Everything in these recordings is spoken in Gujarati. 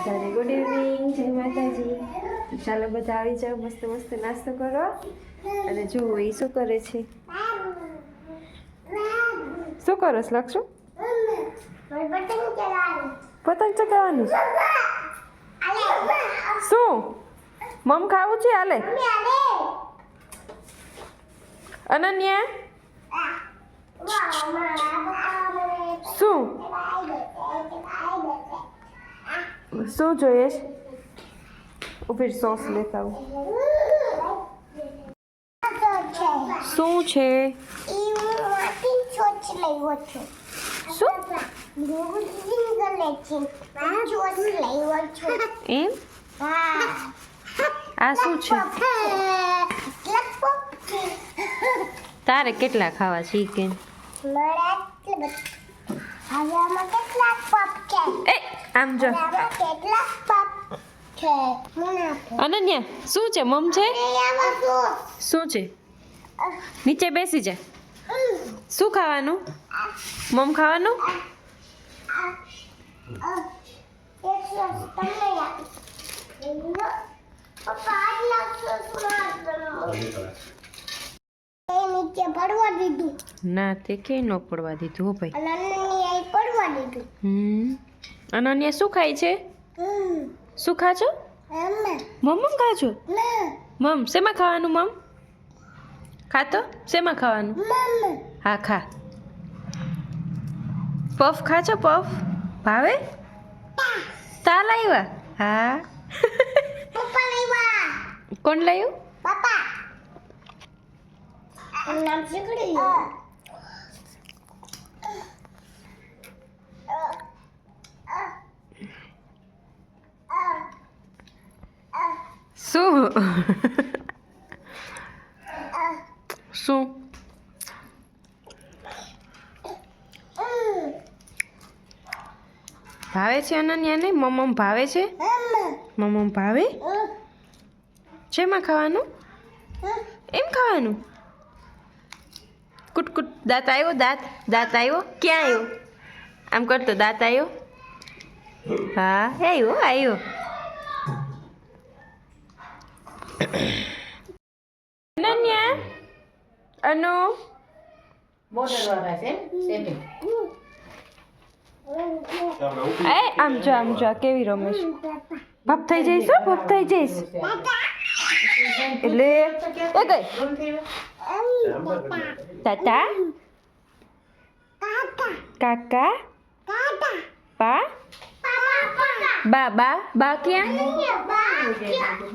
બધાને ગુડ ઇવનિંગ જય માતાજી. ચાલો બધા આવી જાઓ મસ્ત મસ્ત નાસ્તો કરો. અને જુઓ એ શું કરે છે? શું કરો છો લક્ષુ પતંગ ચગાવવાનું. શું? મમ ખાવું છે હાલે અનન્યા? શું? શું જોઈએ ઊભી સોસ લેતા આવું. શું છે? એમ? આ શું છે? તારે કેટલા ખાવા છે ઈ કે એ આમ જો. અનન્યા શું છે? મમ છે? શું છે? નીચે બેસી જા. શું ખાવાનું? મમ ખાવાનું? ના તે કે ન પડવા દીધું ભાઈ. હમ. અનન્યા શું ખાય છે? શું ખા છો? મમ્મ મમ ખા છો? મમ શેમાં ખાવાનું મમ? ખાતો? શેમાં ખાવાનું? હા ખા. પફ ખા છો પફ? ભાવે? તા લાવ્યા હા. કોણ લાવ્યું પપ્પા. નામ શું શું શું ભાવે છે અનન્યાને મમ્મ ભાવે છે મમ્મ ભાવે શેમાં ખાવાનું એમ ખાવાનું કુટ કુટ દાંત આવ્યો દાંત દાંત આવ્યો ક્યાં આવ્યો આમ કરતો દાંત આવ્યો હા આવ્યો આવ્યો અનન્યા? અનુ? એ આમ જો આમ જો કેવી રમે છે ભપ થઈ જઈશ ભપ થઈ જઈશ. એટલે એ ગઈ. તાતા? કાકા? પા? બા બા બા ક્યાં?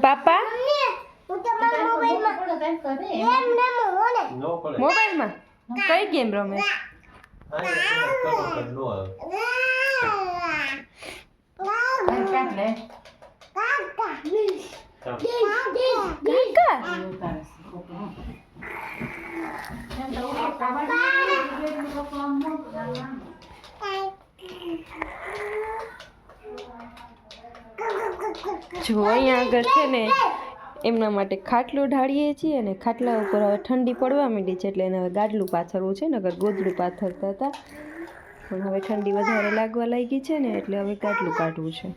પાપા? મોબાઈલમાં ગેમ રમું હો ને મોબાઈલમાં કઈ ગેમ રમે કાઢ લે કાકા જો અહીંયા આગળ છે ને એમના માટે ખાટલું ઢાળીએ છીએ અને ખાટલા ઉપર હવે ઠંડી પડવા માંડી છે એટલે એને હવે ગાડલું પાથરવું છે નગર ગોદડું પાથરતા હતા. પણ હવે ઠંડી વધારે લાગવા લાગી છે ને એટલે હવે ગાડલું કાઢવું છે.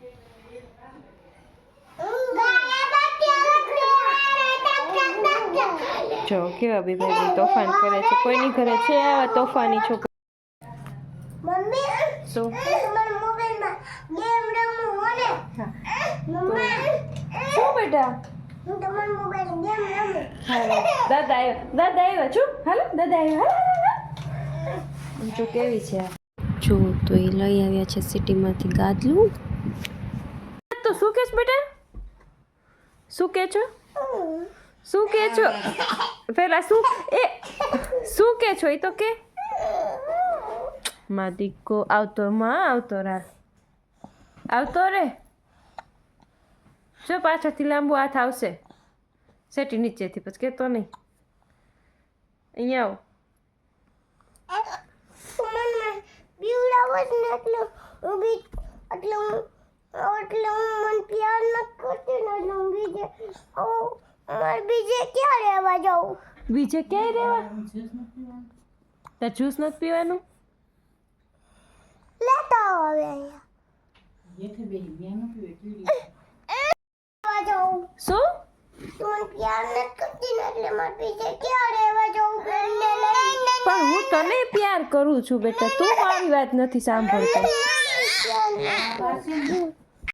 જો કેવા બે ભાઈ તોફાન કરે છે. કોઈની ઘરે છે આવા તોફાની છોકરા? મમ્મી શું? ગેમ બેટા? હું તમારા મોબાઈલ ગેમ રમું હાલો. દાદા આવ્યો. દાદા આવ્યો. છું હાલો. દાદા આવ્યો. હાલો જો કેવી છે? જો તો એ લઈ આવ્યા છે સિટીમાંથી ગાદલું. તો શું કે છે બેટા? શું કે છો? શું કે છો? પેલા શું? એ શું કે છો? એ તો કે. માં દીકો આવતો માં આવતો રા. આવતો રે. જો પાછળથી લાંબુ હાથ આવશે. સેટી નીચેથી પછી કહેતો નહીં. અહીંયા આવો. બીજે ક્યાં રહેવા જાઉં? બીજે ક્યાંય રહેવા? તાર જ્યુસ નથી પીવાનું? લેતા આવે અહીંયા. જાઉં શું તું પ્યાર નથી કરતી ને એટલે મારે બીજે ક્યાં રહેવા જાઉં ઘરને લઈને પણ હું તને પ્યાર કરું છું બેટા તું મારી વાત નથી સાંભળતો